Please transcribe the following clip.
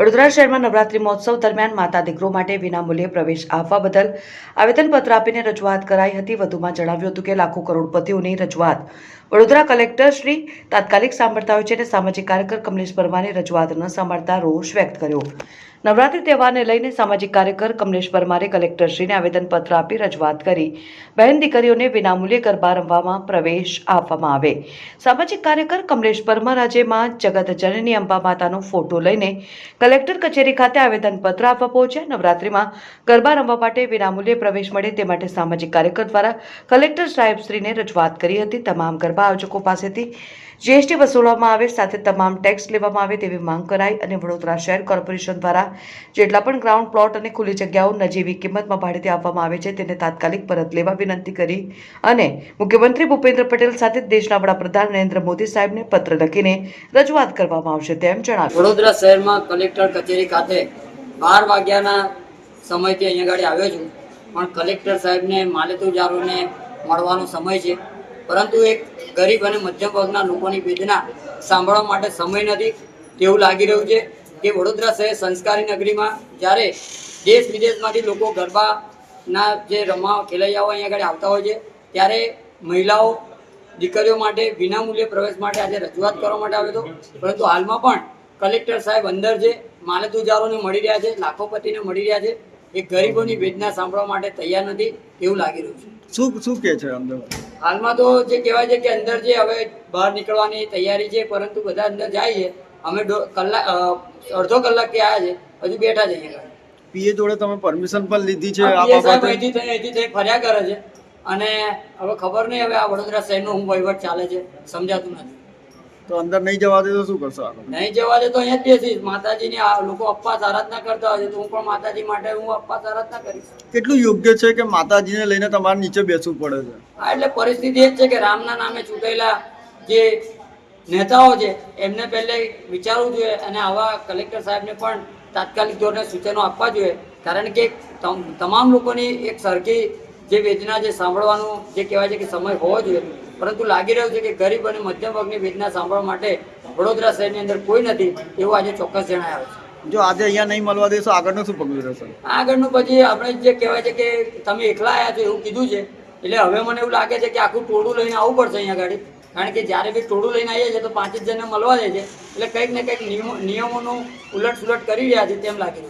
વડોદરા શહેરમાં નવરાત્રી મહોત્સવ દરમિયાન માતા દીકરો માટે વિનામૂલ્યે પ્રવેશ આપવા બદલ આવેદનપત્ર આપીને રજૂઆત કરાઈ હતી. વધુમાં જણાવ્યું હતું કે લાખો કરોડપતિઓની રજૂઆત. વડોદરા કલેક્ટર શ્રી તાત્કાલિક સાંભળતા હોય છે અને સામાજિક કાર્યકર કમલેશ પરમારે રજૂઆત ન સાંભળતા રોષ વ્યક્ત કર્યો. નવરાત્રી તહેવારને લઈને સામાજિક કાર્યકર કમલેશ પરમારે કલેક્ટરશ્રીને આવેદનપત્ર આપી રજૂઆત કરી. બહેન દીકરીઓને વિનામૂલ્યે ગરબા રમવામાં પ્રવેશ આપવામાં આવે. સામાજિક કાર્યકર કમલેશ પરમાર આજે માં જગત જનની અંબા માતાનો ફોટો લઈને કલેક્ટર કચેરી ખાતે આવેદનપત્ર આપવા પહોંચ્યા. નવરાત્રીમાં ગરબા રમવા માટે વિનામૂલ્યે પ્રવેશ મળે તે માટે સામાજિક કાર્યકર દ્વારા કલેક્ટર સાહેબશ્રીને રજૂઆત કરી હતી. તમામ ગરબા આયોજકો પાસેથી જીએસટી વસૂલવામાં આવે, સાથે તમામ ટેક્સ લેવામાં આવે તેવી માંગ કરાઈ અને વડોદરા શહેર કોર્પોરેશન દ્વારા જેટલા પણ ગ્રાઉન્ડ પ્લોટ અને ખુલ્લી જગ્યાઓ નજીવી કિંમતમાં ભાડેથી આપવામાં આવે છે, તેને તાત્કાલિક પરત લેવા વિનંતી કરી અને મુખ્યમંત્રી ભૂપેન્દ્ર પટેલ સાથે દેશના વડાપ્રધાન નરેન્દ્ર મોદી સાહેબને પત્ર લખીને રજૂઆત કરવામાં આવશે તેમ જણાવ્યું. વડોદરા શહેરમાં કલેક્ટર કચેરી ખાતે બાર વાગ્યાના સમયથી અહીંયા આગળ આવ્યો છું. પણ કલેક્ટર સાહેબને માલેતુજારોને મળવાનો સમય છે. પરંતુ એક ગરીબ અને મધ્યમ વર્ગના લોકોની વેદના સાંભળવા માટે સમય નથી તેવું લાગી રહ્યું છે. કે વડોદરા શહેર સંસ્કારી નગરીમાં જ્યારે દેશ વિદેશમાંથી લોકો ગરબાના જે રમવા ખેલૈયાઓ અહીંયા આગળ આવતા હોય છે ત્યારે મહિલાઓ દીકરીઓ માટે વિનામૂલ્યે પ્રવેશ માટે આજે રજૂઆત કરવા માટે આવ્યો હતો. પરંતુ હાલમાં પણ કલેક્ટર સાહેબ અંદર છે માલતુજારોને મળી રહ્યા છે લાખોપતિને મળી રહ્યા છે એ ગરીબોની વેદના સાંભળવા માટે તૈયાર નથી એવું લાગી રહ્યું છે. શું શું કે છે અંદર હાલમાં તો જે કહેવાય છે કે અંદર જે હવે બહાર નીકળવાની તૈયારી છે પરંતુ બધા અંદર જાય છે અમે કલાક અડધો કલાક કલાકથી આવ્યા છે? હજુ બેઠા છે અહીંયા પીએ જોડે તમે પરમિશન પણ લીધી છે આ આ PA સાહેબ બાબતે? અહીંથી થઈ અહીંથી થઈ ફર્યા કરે છે. અને હવે ખબર નહીં હવે આ વડોદરા શહેરનો હું વહીવટ ચાલે છે સમજાતું નથી. તો અંદર નહીં જવા દે તો શું કરશો નહીં જવા દે તો અહીંયા જ બેસીશ. માતાજીની લોકો અપવાસ આરાધના કરતા હોય છે તો હું પણ માતાજી માટે હું અપવાસ આરાધના કરીશ. કેટલું યોગ્ય છે કે માતાજીને લઈને તમારે નીચે બેસવું પડે છે? હા એટલે પરિસ્થિતિ એ જ છે કે રામના નામે ચૂંટાયેલા જે નેતાઓ છે એમને પહેલે વિચારવું જોઈએ અને આવા કલેક્ટર સાહેબને પણ તાત્કાલિક ધોરણે સૂચનો આપવા જોઈએ. કારણ કે તમ- તમામ લોકોની એક સરખી જે વેદના જે સાંભળવાનું જે કહેવાય છે કે સમય હોવો જોઈએ. પરંતુ લાગી રહ્યું છે કે ગરીબ અને મધ્યમ વર્ગની વેદના સાંભળવા માટે વડોદરા શહેરની અંદર કોઈ નથી એવું આજે ચોક્કસ જણાય છે. જો આજે અહીંયા નહીં મળવા દેશો આગળનું શું પગલું રહેશે? આગળનું પછી આપણે જે કહેવાય છે કે તમે એકલા આવ્યા છો એવું કીધું છે. એટલે હવે મને એવું લાગે છે કે આખું ટોળું લઈને આવવું પડશે અહીંયા ગાડી. કારણ કે જ્યારે બી ટોળું લઈને આવીએ છીએ તો પાંચ જ જણને મળવા જાય છે. એટલે કંઈક ને કંઈક નિયમો નિયમોનું ઉલટ સુલટ કરી રહ્યા છે તેમ લાગી છે.